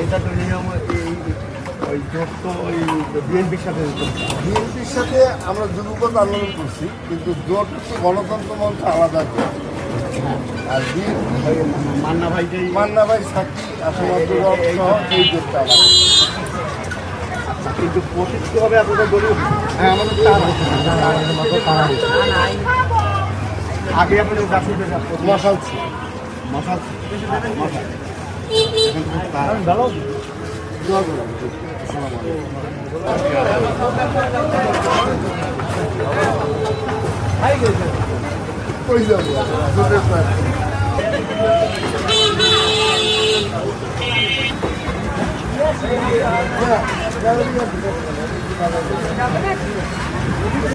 এটা তো নিয়ম ওই জোট তো ওই বিএনপির সাথে বিএনপির সাথে আমরা যুবকতা আন্দোলন করছি কিন্তু জোট গণতন্ত্র মঞ্চ আলাদা আর বিএনপি মান্না ভাই মান্না ভাই সাক্ষী আসমাত্র কিন্তু প্রশিক্ষিত হবে আপনাদের গরিব হ্যাঁ আমাদের আগে আপনাদের জাতীয় মশাল ছিল মশাল মশাল এখন